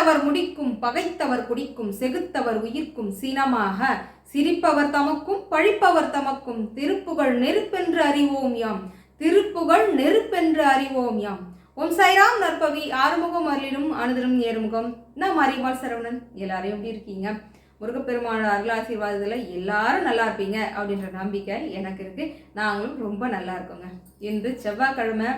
பகைத்தவர் முடிக்கும் பகைத்தவர் குடிக்கும் செகுத்தவர் உயிர்க்கும் சினமாக சிரிப்பவர் தமக்கும் பழிப்பவர் தமக்கும் திருப்புகழ் நெருப்பென்று அறிவோம் யாம். திருப்புகழ் நெருப்பென்று அறிவோம் யாம். ஓம் சைராம் நற்பவி ஆறுமுகம் அருளிலும் அனுதினம் ஏறுமுகம். நான் மாரியம்மாள் சரவணன் எல்லாரையும் எப்படி இருக்கீங்க? முருகப்பெருமானோட அருள் ஆசீர்வாதத்தில் எல்லாரும் நல்லா இருப்பீங்க அப்படின்ற நம்பிக்கை எனக்கு இருக்கு. நாங்களும் ரொம்ப நல்லா இருக்கோங்க. இன்று செவ்வாய்க்கிழமை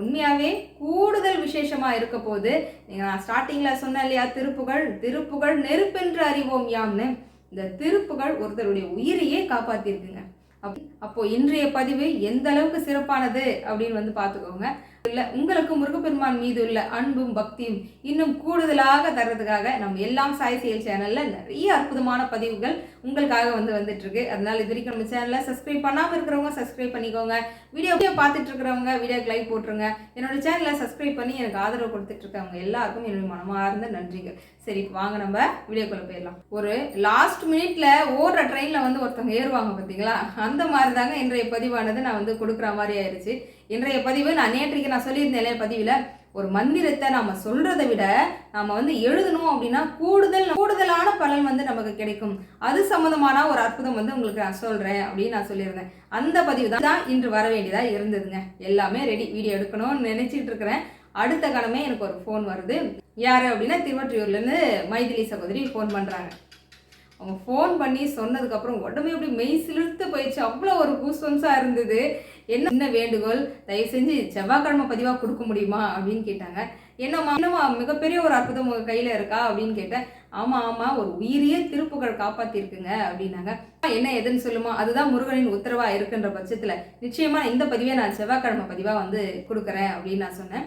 உண்மையாகவே கூடுதல் விசேஷமாக இருக்க போது நீங்கள் நான் ஸ்டார்டிங்கில் சொன்னேன் இல்லையா திருப்புகழ் திருப்புகழ் நெருப்பென்று அறிவோம் யாம்னு. இந்த திருப்புகழ் ஒருத்தருடைய உயிரையே காப்பாற்றிருக்குங்க அப் அப்போது இன்றைய பதிவு எந்த அளவுக்கு சிறப்பானது அப்படின்னு வந்து பார்த்துக்கோங்க. இல்லை உங்களுக்கு முருகப்பெருமான் மீது உள்ள அன்பும் பக்தியும் இன்னும் கூடுதலாக தர்றதுக்காக நம்ம எல்லாம் சாய் செயல் சேனலில் நிறைய அற்புதமான பதிவுகள் உங்களுக்காக வந்து வந்துட்டுருக்கு. அதனால் இது வரைக்கும் நம்ம சேனலை சப்ஸ்கிரைப் பண்ணாமல் இருக்கிறவங்க சப்ஸ்கிரைப் பண்ணிக்கோங்க. வீடியோ பார்த்துட்டு இருக்கிறவங்க வீடியோக்கு லைக் போட்டுருங்க. என்னோட சேனலை சப்ஸ்கிரைப் பண்ணி எனக்கு ஆதரவு கொடுத்துட்டு இருக்கவங்க எல்லாருக்கும் என்னுடைய மனமார்ந்த நன்றிகள். சரி வாங்க நம்ம வீடியோக்குள்ள போயிடலாம். ஒரு லாஸ்ட் மினிட்ல ஓடுற ட்ரெயினில் வந்து ஒருத்தவங்க ஏறுவாங்க பார்த்தீங்களா அந்த மாதிரி தாங்க இன்றைய பதிவானது. நான் வந்து கொடுக்குற மாதிரி ஆயிடுச்சு இன்றைய பதிவு நான் நேற்றைக்கு நான் சொல்லியிருந்தேன் பதிவில்? ஒரு மந்திரத்தை நாம சொல்றதை விட நாம வந்து எழுதணும் அப்படின்னா கூடுதல் கூடுதலான பலன் வந்து நமக்கு கிடைக்கும். அது சம்மந்தமான ஒரு அற்புதம் வந்து உங்களுக்கு நான் சொல்றேன் அப்படின்னு நான் சொல்லியிருந்தேன். அந்த பதிவு தான் இன்று வர வேண்டியதா இருந்ததுங்க. எல்லாமே ரெடி வீடியோ எடுக்கணும்னு நினைச்சிட்டு இருக்கிறேன். அடுத்த கணமே எனக்கு ஒரு ஃபோன் வருது. யார் அப்படின்னா திருவற்றியூர்லேருந்து மைதிலி சகோதரி ஃபோன் பண்ணுறாங்க அவங்க ஃபோன் பண்ணி சொன்னதுக்கப்புறம் உடம்பே அப்படி மெய் சிலிர்த்து போயிடுச்சு. அவ்வளோ ஒரு கூஸ்வம்ஸாக இருந்தது. என்ன என்ன வேண்டுகோள்? தயவு செஞ்சு செவ்வாய்க்கிழமை பதிவாக கொடுக்க முடியுமா? அப்படின்னு கேட்டாங்க. என்னம்மா என்னம்மா மிகப்பெரிய ஒரு அற்புதம் உங்கள் கையில் இருக்கா? அப்படின்னு கேட்டேன். ஆமாம் ஆமாம் ஒரு உயிரியே திருப்புகள் காப்பாற்றிருக்குங்க அப்படின்னாங்க. என்ன எதுன்னு சொல்லுமா? அதுதான் முருகனின் உத்தரவாக இருக்குன்ற பட்சத்தில். நிச்சயமாக இந்த பதிவை நான் செவ்வாய்க்கிழமை பதிவாக வந்து கொடுக்குறேன் அப்படின்னு நான் சொன்னேன்.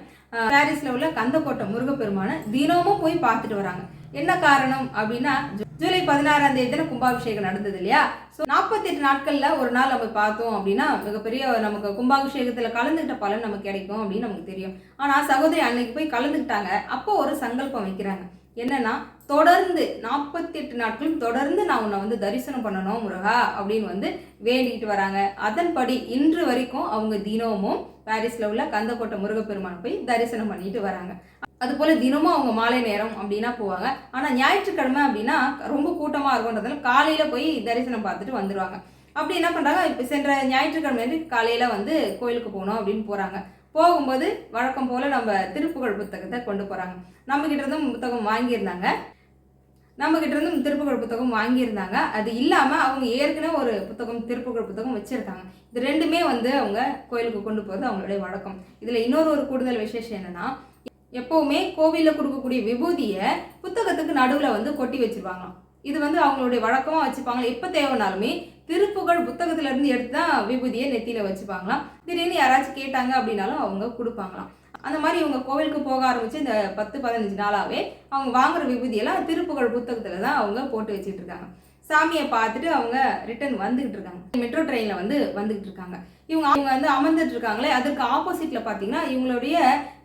பாரிஸில் உள்ள கந்தக்கோட்டை முருகப்பெருமானை தினமும் போய் பார்த்துட்டு வராங்க. என்ன காரணம் அப்படின்னா ஜூலை பதினாறாம் தேதி தானே கும்பாபிஷேகம் நடந்தது இல்லையா? ஸோ நாற்பத்தி எட்டு நாட்கள்ல ஒரு நாள் நம்ம பார்த்தோம் அப்படின்னா மிகப்பெரிய நமக்கு கும்பாபிஷேகத்துல கலந்துக்கிட்ட பலன் நமக்கு கிடைக்கும் அப்படின்னு நமக்கு தெரியும். ஆனா சகோதரி அன்னைக்கு போய் கலந்துக்கிட்டாங்க. அப்போ ஒரு சங்கல்பம் வைக்கிறாங்க. என்னன்னா தொடர்ந்து நாற்பத்தி எட்டு நாட்களும் தொடர்ந்து நான் உன்னை வந்து தரிசனம் பண்ணணும் முருகா அப்படின்னு வந்து வேண்டிக்கிட்டு வராங்க. அதன்படி இன்று வரைக்கும் அவங்க தினமும் பாரிஸ்ல உள்ள கந்தக்கோட்டை முருகப்பெருமான் போய் தரிசனம் பண்ணிட்டு வராங்க. அது போல தினமும் அவங்க மாலை நேரம் அப்படின்னா போவாங்க. ஆனால் ஞாயிற்றுக்கிழமை அப்படின்னா ரொம்ப கூட்டமாக இருக்கும்ன்றதால காலையில் போய் தரிசனம் பார்த்துட்டு வந்துடுவாங்க அப்படி என்ன பண்ணுறாங்க இப்போ சென்ற ஞாயிற்றுக்கிழமை காலையில் வந்து கோயிலுக்கு போகணும் அப்படின்னு போகிறாங்க போகும்போது வழக்கம் போல் நம்ம திருப்புகழ் புத்தகத்தை கொண்டு போகிறாங்க நம்மக்கிட்ட இருந்தும் புத்தகம் வாங்கியிருந்தாங்க. நம்ம இருந்தும் திருப்புகழ் புத்தகம் வாங்கியிருந்தாங்க. அது இல்லாமல் அவங்க ஏற்கனவே ஒரு புத்தகம் திருப்புகழ் புத்தகம் வச்சிருக்காங்க. இது ரெண்டுமே வந்து அவங்க கோயிலுக்கு கொண்டு போகிறது அவங்களுடைய வழக்கம். இதில் இன்னொரு ஒரு கூடுதல் விசேஷம் என்னென்னா எப்போவுமே கோவிலில் கொடுக்கக்கூடிய விபூதியை புத்தகத்துக்கு நடுவில் வந்து கொட்டி வச்சுருவாங்களாம். இது வந்து அவங்களுடைய வழக்கமாக வச்சுப்பாங்களா எப்போ தேவைனாலுமே திருப்புகழ் புத்தகத்திலேருந்து எடுத்து தான் விபூதியை நெத்தியில் வச்சுப்பாங்களாம். திடீர்னு யாராச்சும் கேட்டாங்க அப்படின்னாலும் அவங்க கொடுப்பாங்களாம். அந்த மாதிரி இவங்க கோவிலுக்கு போக ஆரம்பித்து இந்த பத்து பதினஞ்சு நாளாகவே அவங்க வாங்குகிற விபூதியெல்லாம் திருப்புகழ் புத்தகத்தில் தான் அவங்க போட்டு வச்சுட்டு இருக்காங்க சாமியை பார்த்துட்டு அவங்க ரிட்டர்ன் வந்துகிட்டு இருக்காங்க. மெட்ரோ ட்ரெயினில் வந்து வந்துகிட்டு இருக்காங்க. இவங்க அவங்க வந்து அமர்ந்துட்டு இருக்காங்களே அதுக்கு ஆப்போசிட்டில் பார்த்தீங்கன்னா இவங்களுடைய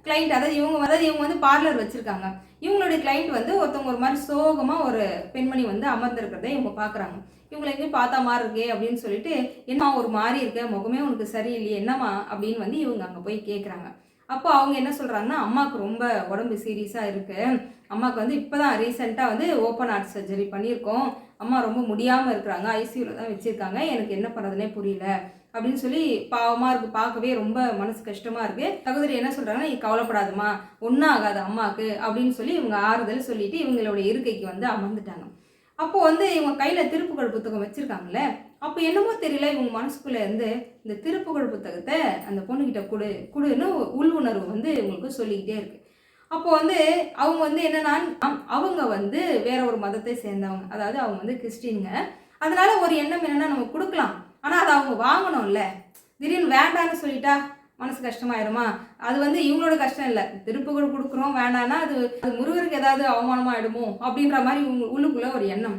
கிளைண்ட் அதாவது இவங்க அதாவது இவங்க வந்து பார்லர் வச்சுருக்காங்க. இவங்களுடைய கிளைண்ட் வந்து ஒருத்தவங்க ஒரு மாதிரி சோகமாக ஒரு பெண்மணி வந்து அமர்ந்திருக்கிறத இவங்க பார்க்குறாங்க இவங்களை எங்கேயும் பார்த்தா மாதிரி இருக்கே அப்படின்னு சொல்லிட்டு என்ன ஒரு மாதிரி இருக்க? முகமே உனக்கு சரியில்லையே என்னம்மா? அப்படின்னு வந்து இவங்க அங்கே போய் கேட்குறாங்க அப்போ அவங்க என்ன சொல்கிறாங்கன்னா அம்மாவுக்கு ரொம்ப உடம்பு சீரியஸாக இருக்குது அம்மாவுக்கு வந்து இப்போ தான் ரீசெண்டாக வந்து ஓப்பன் ஹார்ட் சர்ஜரி பண்ணியிருக்கோம். அம்மா ரொம்ப முடியாமல் இருக்கிறாங்க. ஐசியூவில் தான் வச்சுருக்காங்க. எனக்கு என்ன பண்ணுறதுனே புரியல. அப்படின்னு சொல்லி பாவமாக இருக்குது பார்க்கவே ரொம்ப மனசு கஷ்டமாக இருக்குது சகோதரி என்ன சொல்கிறாங்கன்னா நீ கவலைப்படாதம்மா. ஒன்றும் ஆகாது அம்மாவுக்கு அப்படின்னு சொல்லி இவங்க ஆறுதல் சொல்லிட்டு இவங்களோட இருக்கைக்கு வந்து அமர்ந்துட்டாங்க. அப்போ வந்து இவங்க கையில் திருப்புகழ் புத்தகம் வச்சுருக்காங்களே அப்போ என்னமோ தெரியல இவங்க மனசுக்குள்ளே இருந்து இந்த திருப்புகழ் புத்தகத்தை அந்த பொண்ணுக்கிட்ட கொடு கொடுன்னு உள் உணர்வு வந்து இவங்களுக்கு சொல்லிக்கிட்டே இருக்குது அப்போ வந்து அவங்க வந்து என்னன்னா அவங்க வந்து வேற ஒரு மதத்தை சேர்ந்தவங்க அதாவது அவங்க வந்து கிறிஸ்டின்ங்க. அதனால ஒரு எண்ணம் என்னன்னா நம்ம கொடுக்கலாம். ஆனால் அதை அவங்க வாங்கணும்ல. திடீர்னு வேண்டான்னு சொல்லிட்டா மனசு கஷ்டமாயிருமா? அது வந்து இவங்களோட கஷ்டம் இல்லை. திருப்புகள் கொடுக்குறோம் வேண்டான்னா அது அது முருகருக்கு ஏதாவது அவமானமாயிடுமோ? அப்படின்ற மாதிரி இவங்க உள்ளுக்குள்ள ஒரு எண்ணம்.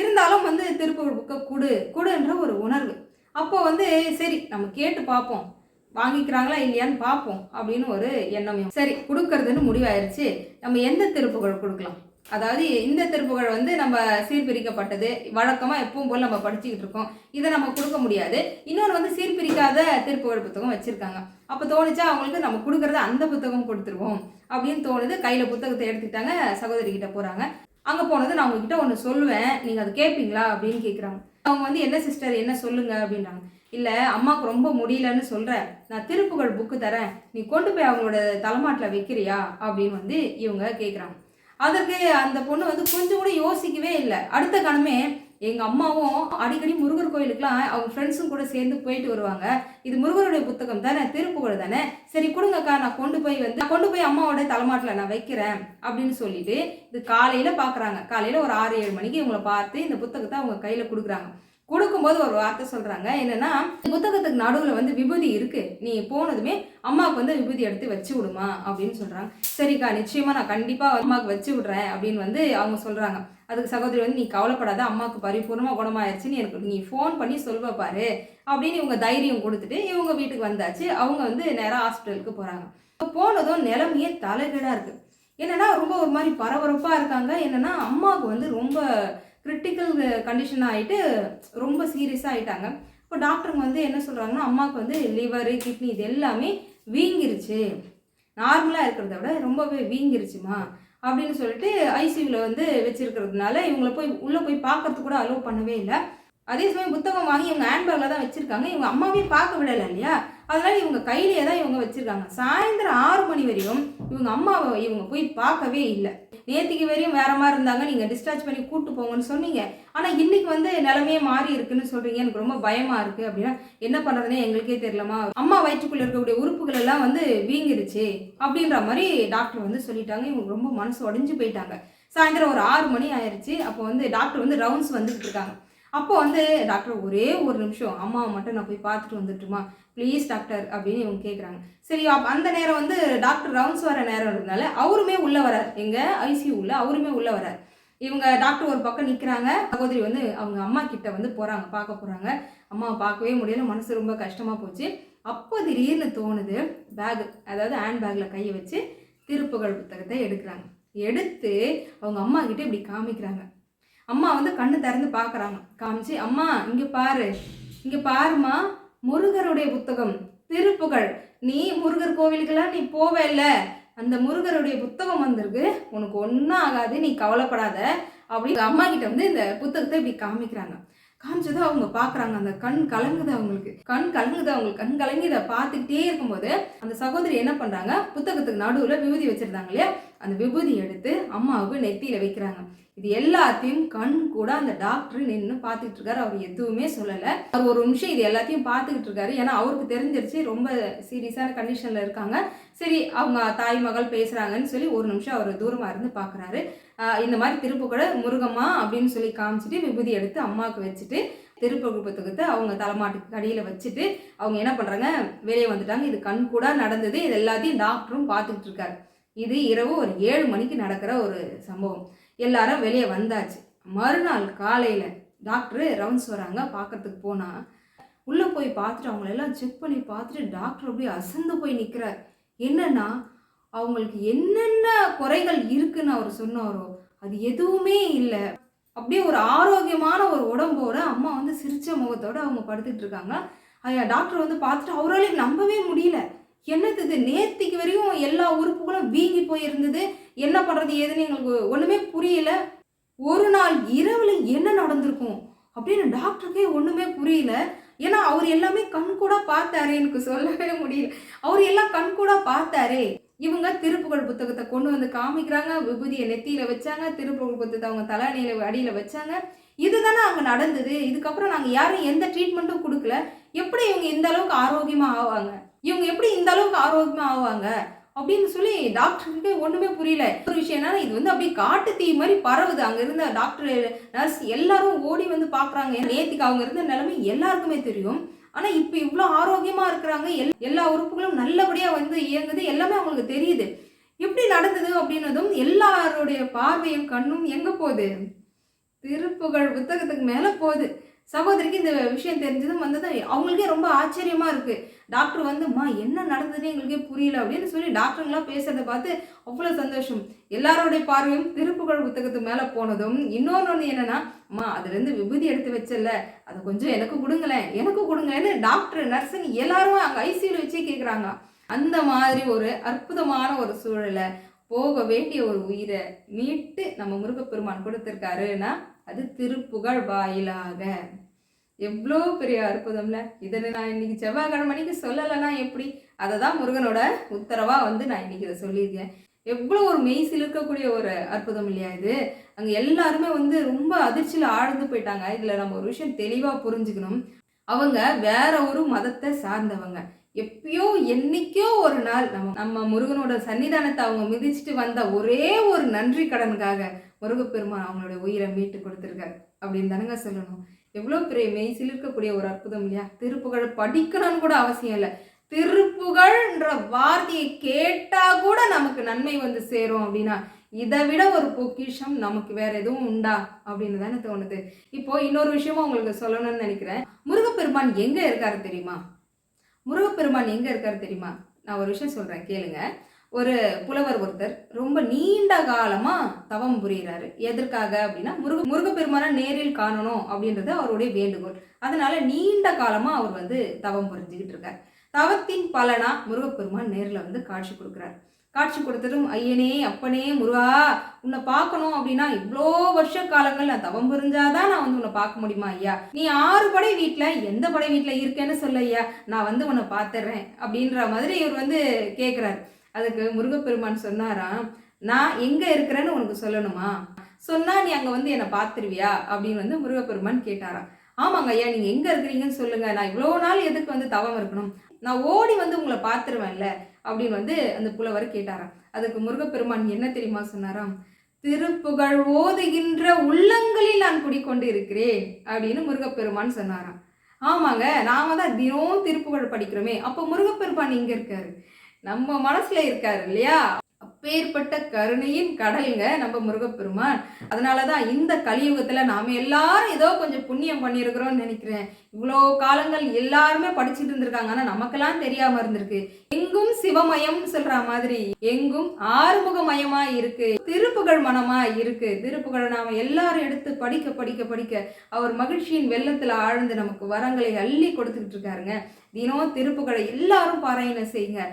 இருந்தாலும் வந்து திருப்புகள் புக்கை கொடு கொடுன்ற ஒரு உணர்வு. அப்போ வந்து சரி நம்ம கேட்டு பார்ப்போம். வாங்கிக்கிறாங்களா இல்லையான்னு பார்ப்போம் அப்படின்னு ஒரு எண்ணம். சரி கொடுக்கறதுன்னு முடிவாயிருச்சு. நம்ம எந்த திருப்புகள் கொடுக்கலாம்? அதாவது இந்த திருப்புகழ் வந்து நம்ம சீர்பிரிக்கப்பட்டது. வழக்கமாக எப்பவும் போல் நம்ம படிச்சுக்கிட்டு இருக்கோம். இதை நம்ம கொடுக்க முடியாது. இன்னொன்று வந்து சீர்பிரிக்காத திருப்புகழ் புத்தகம் வச்சுருக்காங்க. அப்போ தோணுச்சா அவங்களுக்கு நம்ம கொடுக்குறத அந்த புத்தகம் கொடுத்துருவோம். அப்படின்னு தோணுது. கையில் புத்தகத்தை எடுத்துக்கிட்டாங்க. சகோதரி கிட்ட போகிறாங்க அங்கே போனது நான் உங்ககிட்ட ஒன்று சொல்லுவேன். நீங்கள் அதை கேட்பீங்களா அப்படின்னு கேட்குறாங்க அவங்க வந்து என்ன சிஸ்டர் என்ன சொல்லுங்க? அப்படின்றாங்க இல்லை அம்மாவுக்கு ரொம்ப முடியலன்னு சொல்கிறேன் நான் திருப்புகழ் புக்கு தரேன். நீ கொண்டு போய் அவங்களோட தலைமாட்டில் வைக்கிறியா? அப்படின்னு வந்து இவங்க கேட்குறாங்க அதற்கு அந்த பொண்ணு வந்து கொஞ்சம் கூட யோசிக்கவே இல்லை. அடுத்த கணமே எங்கள் அம்மாவும் அடிக்கடி முருகர் கோயிலுக்குலாம் அவங்க ஃப்ரெண்ட்ஸும் கூட சேர்ந்து போயிட்டு வருவாங்க. இது முருகருடைய புத்தகம் தானே? திருப்புகழ் தானே? சரி கொடுங்கக்கா நான் கொண்டு போய் வந்து நான் கொண்டு போய் அம்மாவோட தலைமாட்டில் நான் வைக்கிறேன் அப்படின்னு சொல்லிட்டு இது காலையில் பார்க்குறாங்க காலையில் ஒரு ஆறு ஏழு மணிக்கு இவங்களை பார்த்து இந்த புத்தகத்தை அவங்க கையில் கொடுக்குறாங்க. கொடுக்கும்போது ஒரு வார்த்தை சொல்கிறாங்க என்னன்னா புத்தகத்துக்கு நடுவில் வந்து விபூதி இருக்குது நீ போனதுமே அம்மாவுக்கு வந்து விபூதி எடுத்து வச்சு விடுமா அப்படின்னு சொல்கிறாங்க சரிக்கா நிச்சயமாக நான் கண்டிப்பாக அம்மாவுக்கு வச்சு விடுறேன் அப்படின்னு வந்து அவங்க சொல்கிறாங்க அதுக்கு சகோதரி வந்து நீ கவலைப்படாத அம்மாவுக்கு பரிபூர்ணமாக குணமாயிருச்சுன்னு எனக்கு நீ ஃபோன் பண்ணி சொல்வ பாரு அப்படின்னு இவங்க தைரியம் கொடுத்துட்டு இவங்க வீட்டுக்கு வந்தாச்சு. அவங்க வந்து நேராக ஹாஸ்பிட்டலுக்கு போகிறாங்க போனதும் நிலைமையே தலைகீழா இருக்குது என்னன்னா ரொம்ப ஒரு மாதிரி பரபரப்பாக இருக்காங்க. என்னென்னா அம்மாவுக்கு வந்து ரொம்ப கிரிட்டிக்கல் கண்டிஷன் ஆகிட்டு ரொம்ப சீரியஸாக ஆகிட்டாங்க இப்போ டாக்டருங்க வந்து என்ன சொல்கிறாங்கன்னா அம்மாவுக்கு வந்து லிவரு கிட்னி இது எல்லாமே வீங்கிருச்சு. நார்மலாக இருக்கிறத விட ரொம்பவே வீங்கிருச்சுமா அப்படின்னு சொல்லிட்டு ஐசியூவில் வந்து வச்சுருக்கிறதுனால இவங்களை போய் உள்ளே போய் பார்க்கறதுக்கு கூட அலோவ் பண்ணவே இல்லை. அதே சமயம் புத்தகம் வாங்கி இவங்க ஹேண்ட்பேக்கில் தான் வச்சுருக்காங்க. இவங்க அம்மாவே பார்க்க விடலை இல்லையா? அதனால் இவங்க கையிலேயே தான் இவங்க வச்சுருக்காங்க. சாயந்தரம் ஆறு மணி வரையும் இவங்க அம்மாவை இவங்க போய் பார்க்கவே இல்லை. நேற்றுக்கு வரையும் வேற மாதிரி இருந்தாங்க. நீங்கள் டிஸ்சார்ஜ் பண்ணி கூட்டு போங்கன்னு சொன்னீங்க. ஆனால் இன்னைக்கு வந்து நிலமையே மாறி இருக்குன்னு சொல்கிறீங்க எனக்கு ரொம்ப பயமாக இருக்குது அப்படின்னா என்ன பண்ணுறதுனே எங்களுக்கே தெரியலமா. அம்மா வயிற்றுக்குள்ளே இருக்கக்கூடிய உறுப்புகள் எல்லாம் வந்து வீங்கிருச்சு அப்படின்ற மாதிரி டாக்டர் வந்து சொல்லிட்டாங்க. இவங்க ரொம்ப மனசு உடஞ்சு போயிட்டாங்க. சாயந்தரம் ஒரு ஆறு மணி ஆயிடுச்சு அப்போ வந்து டாக்டர் வந்து ரவுண்ட்ஸ் வந்துட்டு இருக்காங்க. அப்போ வந்து டாக்டர் ஒரே ஒரு நிமிஷம் அம்மாவை மட்டும் நான் போய் பார்த்துட்டு வந்துட்டுமா? ப்ளீஸ் டாக்டர் அப்படின்னு இவங்க கேட்குறாங்க சரி அப் அந்த நேரம் வந்து டாக்டர் ரவுண்ட்ஸ் வர நேரம் இருந்தனால அவருமே உள்ளே வரார். எங்கள் ஐசியூவில் அவருமே உள்ளே வரார். இவங்க டாக்டர் ஒரு பக்கம் நிற்கிறாங்க சகோதரி வந்து அவங்க அம்மா கிட்ட வந்து போகிறாங்க பார்க்க போகிறாங்க அம்மாவை பார்க்கவே முடியல. மனசு ரொம்ப கஷ்டமாக போச்சு. அப்போ திடீர்னு தோணுது பேக் அதாவது ஹேண்ட் பேக்கில் கையை வச்சு திருப்புகழ் புத்தகத்தை எடுக்கிறாங்க. எடுத்து அவங்க அம்மா கிட்ட இப்படி காமிக்கிறாங்க. அம்மா வந்து கண்ணு திறந்து பார்க்குறாங்க. காமிச்சு அம்மா இங்கே பாரு. இங்கே பாருமா முருகருடைய புத்தகம். திருப்புகழ். நீ முருகர் கோவிலுக்கெல்லாம் நீ போவே இல்லை. அந்த முருகருடைய புத்தகம் வந்திருக்கு. உனக்கு ஒன்றும் ஆகாது. நீ கவலைப்படாத. அப்படி அம்மா கிட்ட வந்து இந்த புத்தகத்தை இப்படி காமிக்கிறாங்க. காமிச்சதும் அவங்க பார்க்குறாங்க. அந்த கண் கலங்குது அவங்களுக்கு. கண் கலங்குது அவங்களுக்கு. கண் கலங்கி இதை பார்த்துக்கிட்டே இருக்கும்போது அந்த சகோதரி என்ன பண்ணுறாங்க புத்தகத்துக்கு நடுவில் விபூதி வச்சுருந்தாங்க இல்லையா? அந்த விபூதி எடுத்து அம்மாவுக்கு நெத்தியில் வைக்கிறாங்க. இது எல்லாத்தையும் கண் கூட அந்த டாக்டர் நின்று பார்த்துக்கிட்டு இருக்காரு அவர் எதுவுமே சொல்லலை. அவர் ஒரு நிமிஷம் இது எல்லாத்தையும் பார்த்துக்கிட்டு இருக்காரு ஏன்னா அவருக்கு தெரிஞ்சிருச்சு ரொம்ப சீரியஸான கண்டிஷனில் இருக்காங்க. சரி அவங்க தாய் மகள் பேசுகிறாங்கன்னு சொல்லி ஒரு நிமிஷம் அவர் தூரமாக இருந்து பார்க்குறாரு. இந்த மாதிரி திருப்புகழ முருகம்மா அப்படின்னு சொல்லி காமிச்சிட்டு விபூதி எடுத்து அம்மாவுக்கு வச்சுட்டு திருப்புகழ் அவங்க தலைமாட்டுக்கு கடியில் வச்சுட்டு அவங்க என்ன பண்ணுறாங்க வெளியே வந்துட்டாங்க. இது கண் கூட நடந்தது. இது எல்லாத்தையும் டாக்டரும் பார்த்துக்கிட்டு இருக்காரு இது இரவு ஒரு ஏழு மணிக்கு நடக்கிற ஒரு சம்பவம். எல்லாரும் வெளியே வந்தாச்சு. மறுநாள் காலையில் டாக்டரு ரவுண்ட்ஸ் வராங்க பார்க்கறதுக்கு போனால் உள்ளே போய் பார்த்துட்டு அவங்களெல்லாம் செக் பண்ணி பார்த்துட்டு டாக்டர் அப்படியே அசந்து போய் நிற்கிறார் என்னன்னா அவங்களுக்கு என்னென்ன குறைகள் இருக்குன்னு அவர் சொன்னாரோ அது எதுவுமே இல்லை. அப்படியே ஒரு ஆரோக்கியமான ஒரு உடம்போட அம்மா வந்து சிரித்த முகத்தோடு அவங்க படுத்துட்டு இருக்காங்க. டாக்டர் வந்து பார்த்துட்டு அவராலையும் நம்பவே முடியல. என்னது இது? நேர்த்திக்கு வரையும் எல்லா உறுப்புகளும் வீங்கி போயிருந்தது. என்ன பண்ணுறது ஏதுன்னு எங்களுக்கு ஒன்றுமே புரியல. ஒரு நாள் இரவில் என்ன நடந்திருக்கும் அப்படின்னு டாக்டருக்கே ஒன்றுமே புரியல. ஏன்னா அவர் எல்லாமே கண் கூட பார்த்தாரு எனக்கு சொல்லவே முடியல. அவர் எல்லாம் கண் கூட பார்த்தாரே. இவங்க திருப்புகழ் புத்தகத்தை கொண்டு வந்து காமிக்கிறாங்க. விபூதியை நெத்தியில் வச்சாங்க. திருப்புகழ் புத்தகத்தை அவங்க தலைநிலை அடியில் வச்சாங்க. இதுதானே அங்கே நடந்தது. இதுக்கப்புறம் நாங்கள் யாரும் எந்த ட்ரீட்மெண்ட்டும் கொடுக்கல. எப்படி இவங்க இந்த அளவுக்கு ஆரோக்கியமாக ஆவாங்க? இவங்க எப்படி இந்த அளவுக்கு ஆரோக்கியமாக ஆவாங்க? அப்படின்னு சொல்லி டாக்டருக்கு ஒன்றுமே புரியல. ஒரு விஷயம் என்னன்னா இது வந்து அப்படியே காட்டு தீ மாதிரி பரவுது. அங்கே இருந்த டாக்டர் நர்ஸ் எல்லாரும் ஓடி வந்து பார்க்குறாங்க நேத்திக்கு அவங்க இருந்த நிலைமை எல்லாருக்குமே தெரியும். ஆனால் இப்போ இவ்வளோ ஆரோக்கியமாக இருக்கிறாங்க. எல் எல்லா உறுப்புகளும் நல்லபடியாக வந்து இயங்குது. எல்லாமே அவங்களுக்கு தெரியுது. எப்படி நடந்தது அப்படின்னதும் எல்லாருடைய பார்வையும் கண்ணும் எங்கே போகுது? திருப்புகழ் புத்தகத்துக்கு மேலே போகுது. சகோதரிக்கு இந்த விஷயம் தெரிஞ்சதும் வந்ததும் அவங்களுக்கே ரொம்ப ஆச்சரியமாக இருக்குது டாக்டர் வந்து அம்மா என்ன நடந்ததுன்னு எங்களுக்கே புரியல அப்படின்னு சொல்லி டாக்டருங்களாம் பேசுகிறத பார்த்து அவ்வளோ சந்தோஷம். எல்லாரோடைய பார்வையும் திருப்புகழ் புத்தகத்து மேலே போனதும் இன்னொன்று ஒன்று என்னன்னா அம்மா அதுலேருந்து விபூதி எடுத்து வச்சல அதை கொஞ்சம் எனக்கு கொடுங்களேன் எனக்கு கொடுங்களேன்னு டாக்டர் நர்ஸுன்னு எல்லாரும் அங்கே ஐசியூவில் வச்சே கேட்குறாங்க அந்த மாதிரி ஒரு அற்புதமான ஒரு சூழலை போக வேண்டிய ஒரு உயிரை மீட்டு நம்ம முருகப்பெருமான் கொடுத்துருக்காருன்னா அது திருப்புகழ் வாயிலாக. எவ்வளோ பெரிய அற்புதம்ல. இதை நான் இன்னைக்கு செவ்வாய்க்கிழமைக்கு சொல்லலைன்னா எப்படி? அதை தான் முருகனோட உத்தரவாக வந்து நான் இன்னைக்கு இதை சொல்லியிருக்கேன். எவ்வளோ ஒரு மெய்சில் இருக்கக்கூடிய ஒரு அற்புதம் இல்லையா இது? அங்கே எல்லாருமே வந்து ரொம்ப அதிர்ச்சியில் ஆழ்ந்து போயிட்டாங்க. இதில் நம்ம ஒரு விஷயம் தெளிவாக புரிஞ்சுக்கணும். அவங்க வேற ஒரு மதத்தை சார்ந்தவங்க. எப்பயோ என்னைக்கோ ஒரு நாள் நம்ம நம்ம முருகனோட சன்னிதானத்தை அவங்க மிதிச்சுட்டு வந்த ஒரே ஒரு நன்றி கடனுக்காக முருகப்பெருமான் அவங்களோட உயிரை மீட்டு கொடுத்துருக்காரு. அப்படின்னு தானுங்க சொல்லணும். எவ்வளோ பெரிய மெய் சிலிர்க்கக்கூடிய ஒரு அற்புதம் இல்லையா? திருப்புகழ் படிக்கணும்னு கூட அவசியம் இல்லை. திருப்புகழ்ன்ற வார்த்தையை கேட்டால் கூட நமக்கு நன்மை வந்து சேரும் அப்படின்னா இதை விட ஒரு பொக்கிஷம் நமக்கு வேற எதுவும் உண்டா? அப்படின்னு தானே தோணுது. இப்போ இன்னொரு விஷயமும் உங்களுக்கு சொல்லணும்னு நினைக்கிறேன். முருகப்பெருமான் எங்கே இருக்காரு தெரியுமா? முருகப்பெருமான் எங்கே இருக்காரு தெரியுமா? நான் ஒரு விஷயம் சொல்கிறேன் கேளுங்க. ஒரு புலவர் ஒருத்தர் ரொம்ப நீண்ட காலமாக தவம் புரிகிறாரு எதற்காக அப்படின்னா முருக முருகப்பெருமானை நேரில் காணணும் அப்படின்றது அவருடைய வேண்டுகோள். அதனால நீண்ட காலமாக அவர் வந்து தவம் புரிஞ்சுக்கிட்டு இருக்கார். தவத்தின் பலனா முருகப்பெருமான் நேரில் வந்து காட்சி கொடுக்குறார். காட்சி கொடுத்ததும் ஐயனே அப்பனே முருகா உன்னை பார்க்கணும் அப்படின்னா இவ்வளோ வருஷ காலங்கள் நான் தவம் புரிஞ்சாதான் நான் வந்து உன்னை பார்க்க முடியுமா ஐயா? நீ ஆறு படை வீட்டில் எந்த படை வீட்டில் இருக்கேன்னு சொல்ல ஐயா. நான் வந்து உன்னை பார்த்துடுறேன் அப்படின்ற மாதிரி இவர் வந்து கேட்குறாரு அதுக்கு முருகப்பெருமான் சொன்னாராம் நான் எங்கே இருக்கிறேன்னு உனக்கு சொல்லணுமா? சொன்னால் நீ அங்கே வந்து என்னை பார்த்துருவியா? அப்படின்னு வந்து முருகப்பெருமான் கேட்டாராம். ஆமாங்க ஐயா. நீங்கள் எங்கே இருக்கிறீங்கன்னு சொல்லுங்கள் நான் இவ்வளோ நாள் எதுக்கு வந்து தவம் இருக்கணும்? நான் ஓடி வந்து உங்களை பார்த்துருவேன்ல. அப்படின்னு வந்து அந்த புலவர் கேட்டாராம். அதுக்கு முருகப்பெருமான் என்ன தெரியுமா சொன்னாராம்? திருப்புகழ் ஓதுகின்ற உள்ளங்களில் நான் குடிக்கொண்டு இருக்கிறேன் அப்படின்னு முருகப்பெருமான் சொன்னாராம். ஆமாங்க நாம தான் தினம் திருப்புகழ் படிக்கிறோமே. அப்போ முருகப்பெருமான் இங்க இருக்காரு. நம்ம மனசுல இருக்காரு இல்லையா? அப்பேற்பட்ட கருணையின் கடலுங்க நம்ம முருகப்பெருமான். அதனாலதான் இந்த கலியுகத்துல நாம எல்லாரும் ஏதோ கொஞ்சம் புண்ணியம் பண்ணியிருக்கிறோம்னு நினைக்கிறேன். இவ்வளோ காலங்கள் எல்லாருமே படிச்சுட்டு இருந்திருக்காங்க. ஆனால் நமக்கெல்லாம் தெரியாமல் இருந்திருக்கு. எங்கும் சிவமயம் சொல்ற மாதிரி எங்கும் ஆறுமுகமயமா இருக்கு. திருப்புகழ் மனமா இருக்கு. திருப்புகழ் நாம எல்லாரும் எடுத்து படிக்க படிக்க படிக்க அவர் மகிழ்ச்சியின் வெள்ளத்துல ஆழ்ந்து நமக்கு வரங்களை அள்ளி கொடுத்துக்கிட்டு இருக்காருங்க. தினம் திருப்புகழை எல்லாரும் பாராயணம் செய்யுங்க.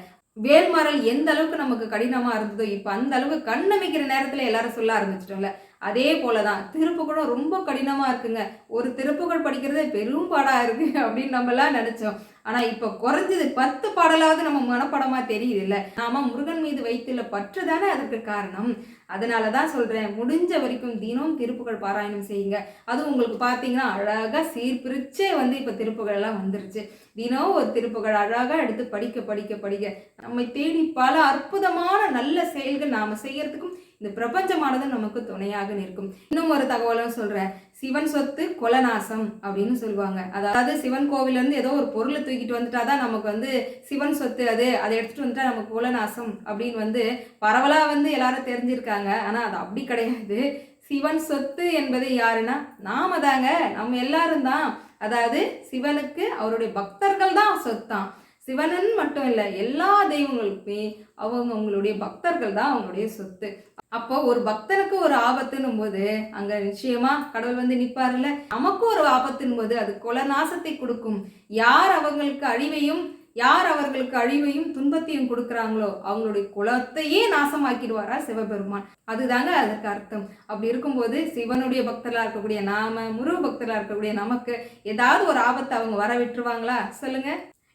வேல்மரல் எந்த அளவுக்கு நமக்கு கடினமா இருந்ததோ இப்போ அந்த அளவுக்கு கண்ணமைக்கிற நேரத்துல எல்லாரும் சொல்ல ஆரம்பிச்சிட்டோம்ல. அதே போலதான் திருப்புகழும் ரொம்ப கடினமா இருக்குங்க. ஒரு திருப்புகழ் படிக்கிறதே பெரும் பாடா இருக்கு அப்படின்னு நம்ம எல்லாம் நினைச்சோம். ஆனால் இப்போ குறைஞ்சது பத்து பாடலாவது நம்ம மனப்படமாக தெரியுது இல்லை நாம முருகன் மீது வைத்துள்ள பற்று தானே அதற்கு காரணம். அதனால தான் சொல்கிறேன் முடிஞ்ச வரைக்கும் தினம் திருப்புகள் பாராயணம் செய்யுங்க. அதுவும் உங்களுக்கு பார்த்தீங்கன்னா அழகாக சீர்பிரிச்சே வந்து இப்போ திருப்புகள் எல்லாம் வந்துருச்சு. தினம் ஒரு திருப்புகள் அழகாக எடுத்து படிக்க படிக்க படிக்க. நம்மை தேடி பல அற்புதமான நல்ல செயல்கள் நாம் செய்யறதுக்கும் இந்த பிரபஞ்சமானது நமக்கு துணையாக நிற்கும். இன்னும் ஒரு தகவலும் சொல்கிறேன் சிவன் சொத்து கொலநாசம் அப்படின்னு சொல்லுவாங்க. அதாவது சிவன் கோவிலேருந்து இருந்து ஏதோ ஒரு பொருளை தூக்கிட்டு வந்துட்டாதான் நமக்கு வந்து சிவன் சொத்து அது அதை எடுத்துட்டு வந்துட்டா நமக்கு குலநாசம் அப்படின்னு வந்து பரவலாக வந்து எல்லாரும் தெரிஞ்சிருக்காங்க. ஆனால் அது அப்படி கிடையாது. சிவன் சொத்து என்பது யாருன்னா நாம தாங்க. நம்ம எல்லாரும் தான். அதாவது சிவனுக்கு அவருடைய பக்தர்கள் தான் சொத்தான். சிவனன் மட்டும் இல்லை எல்லா தெய்வங்களுக்குமே அவங்க அவங்களுடைய பக்தர்கள் தான் அவங்களுடைய சொத்து. அப்போ ஒரு பக்தனுக்கு ஒரு ஆபத்துன்னும் போது அங்க நிச்சயமா கடவுள் வந்து நிப்பாருல்ல நமக்கும் ஒரு ஆபத்துன்னும் போது அது கொல நாசத்தை கொடுக்கும். யார் அவங்களுக்கு அழிவையும் யார் அவர்களுக்கு அழிவையும் துன்பத்தையும் கொடுக்குறாங்களோ அவங்களுடைய குலத்தையே நாசமாக்கிடுவாரா சிவபெருமான்? அதுதாங்க அதற்கு அர்த்தம். அப்படி இருக்கும்போது சிவனுடைய பக்தர்களாக இருக்கக்கூடிய நாம முருக பக்தர்களாக இருக்கக்கூடிய நமக்கு ஏதாவது ஒரு ஆபத்தை அவங்க வர விட்டுருவாங்களா? சொல்லுங்க.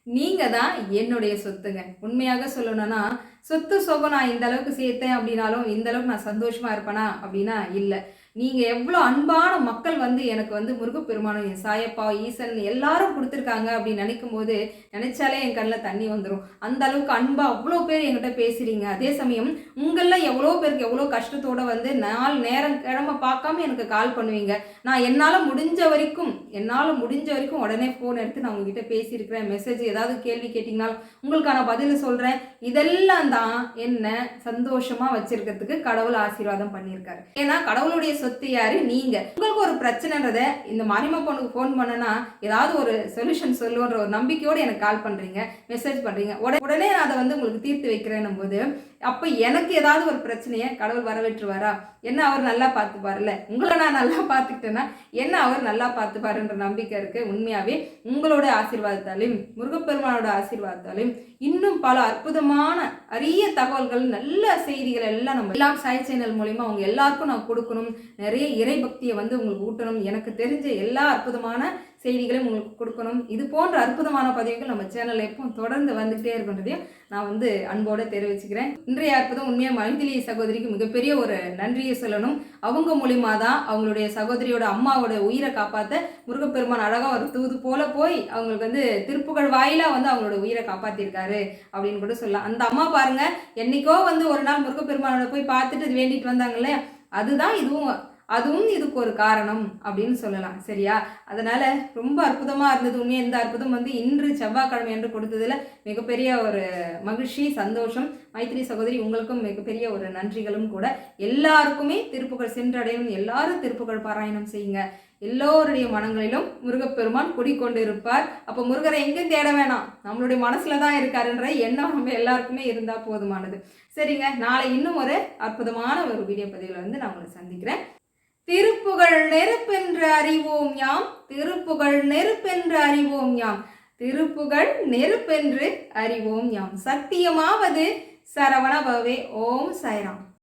நீங்கள் தான் என்னுடைய சொத்துங்க. உண்மையாக சொல்லணும்னா சொத்து சொகம் நான் இந்த அளவுக்கு சேர்த்தேன் அப்படின்னாலும் இந்த அளவுக்கு நான் சந்தோஷமா இருப்பேனா அப்படின்னா இல்லை. நீங்கள் எவ்வளோ அன்பான மக்கள் வந்து எனக்கு வந்து முருகப்பெருமானும் என் சாயப்பா ஈசன் எல்லாரும் கொடுத்துருக்காங்க அப்படின்னு நினைக்கும் போது நினைச்சாலே என் கண்ணில் தண்ணி வந்துடும் அந்த அளவுக்கு அன்பாக அவ்வளோ பேர் என்கிட்ட பேசுறீங்க. அதே சமயம் உங்களில் எவ்வளோ பேருக்கு எவ்வளோ கஷ்டத்தோடு வந்து நாள் நேரம் கிழமை பார்க்காம எனக்கு கால் பண்ணுவீங்க. நான் என்னால் முடிஞ்ச வரைக்கும் என்னால் முடிஞ்ச வரைக்கும் உடனே ஃபோன் எடுத்து நான் உங்ககிட்ட பேசியிருக்கிறேன். மெசேஜ் ஏதாவது கேள்வி கேட்டிங்கனாலும் உங்களுக்கான பதில் சொல்கிறேன் இதெல்லாம் தான் என்ன சந்தோஷமாக வச்சுருக்கிறதுக்கு கடவுள் ஆசீர்வாதம் பண்ணியிருக்காரு. ஏன்னா கடவுளுடைய சொத்து யாரு? நீங்க. உங்களுக்கு ஒரு பிரச்சனைன்றத இந்த மாரியம்மா பொண்ணுக்கு ஃபோன் பண்ணனா ஏதாவது ஒரு சொல்யூஷன் சொல்லுன்ற ஒரு நம்பிக்கையோடு எனக்கு கால் பண்றீங்க மெசேஜ் பண்றீங்க. உடனே உடனே நான் அதை வந்து உங்களுக்கு தீர்த்து வைக்கிறேன்னும் போது அப்போ எனக்கு ஏதாவது ஒரு பிரச்சனையை கடவுள் வரவேற்றுவாரா? என்ன அவர் நல்லா பார்த்துப்பாருல்ல? உங்களை நான் நல்லா பார்த்துக்கிட்டேன்னா என்ன அவர் நல்லா பார்த்துப்பாருன்ற நம்பிக்கை இருக்குது உண்மையாகவே உங்களோட ஆசீர்வாதத்தாலையும் முருகப்பெருமானோட ஆசீர்வாதத்தாலையும் இன்னும் பல அற்புதமான அரிய தகவல்கள் நல்ல செய்திகள் எல்லாம் நம்ம எல்லா சாய் சேனல் மூலிமா அவங்க எல்லாருக்கும் நான் கொடுக்கணும். நிறைய இறை பக்தியை வந்து உங்களுக்கு ஊட்டணும். எனக்கு தெரிஞ்ச எல்லா அற்புதமான செய்திகளையும் உங்களுக்கு கொடுக்கணும். இது போன்ற அற்புதமான பதிவுகள் நம்ம சேனலில் எப்பவும் தொடர்ந்து வந்துகிட்டே இருக்கின்றதையும் நான் வந்து அன்போடு தெரிவிச்சுக்கிறேன். இன்றைய அற்புதம் உண்மையாக மைதிலி சகோதரிக்கு மிகப்பெரிய ஒரு நன்றியை சொல்லணும். அவங்க மூலியமாக தான் அவங்களுடைய சகோதரியோட அம்மாவோட உயிரை காப்பாற்ற முருகப்பெருமான் அழகாக ஒரு தூது போல போய் அவங்களுக்கு வந்து திருப்புகழ் வாயிலாக வந்து அவங்களோட உயிரை காப்பாற்றிருக்காரு அப்படின்னு கூட சொல்லலாம். அந்த அம்மா பாருங்க என்னைக்கோ வந்து ஒரு நாள் முருகப்பெருமானோட போய் பார்த்துட்டு இது வேண்டிட்டு வந்தாங்கல்ல அதுதான் இதுவும் அதுவும் இதுக்கு ஒரு காரணம் அப்படின்னு சொல்லலாம் சரியா? அதனால ரொம்ப அற்புதமாக இருந்தது. உண்மையாக இந்த அற்புதம் வந்து இன்று செவ்வாய்க்கிழமை என்று கொடுத்ததில் மிகப்பெரிய ஒரு மகிழ்ச்சி சந்தோஷம். மைத்திரி சகோதரி உங்களுக்கும் மிகப்பெரிய ஒரு நன்றிகளும் கூட. எல்லாருக்குமே திருப்புகழ் சென்றடையணும் எல்லாரும் திருப்புகழ் பாராயணம் செய்யுங்க. எல்லோருடைய மனங்களிலும் முருகப்பெருமான் குடிக்கொண்டு இருப்பார் அப்போ முருகரை எங்கேயும் தேட வேணாம். நம்மளுடைய மனசில் தான் இருக்காருன்ற எண்ணம் நம்ம எல்லாருக்குமே இருந்தால் போதுமானது. சரிங்க. நாளை இன்னும் ஒரு அற்புதமான ஒரு வீடியோ பதிவில் வந்து நான் உங்களை சந்திக்கிறேன். திருப்புகழ் நெருப்பென்று அறிவோம் யாம். திருப்புகழ் நெருப்பென்று அறிவோம் யாம். திருப்புகழ் நெருப்பென்று அறிவோம் யாம். சத்தியமாவது சரவண பவே ஓம் சைராம்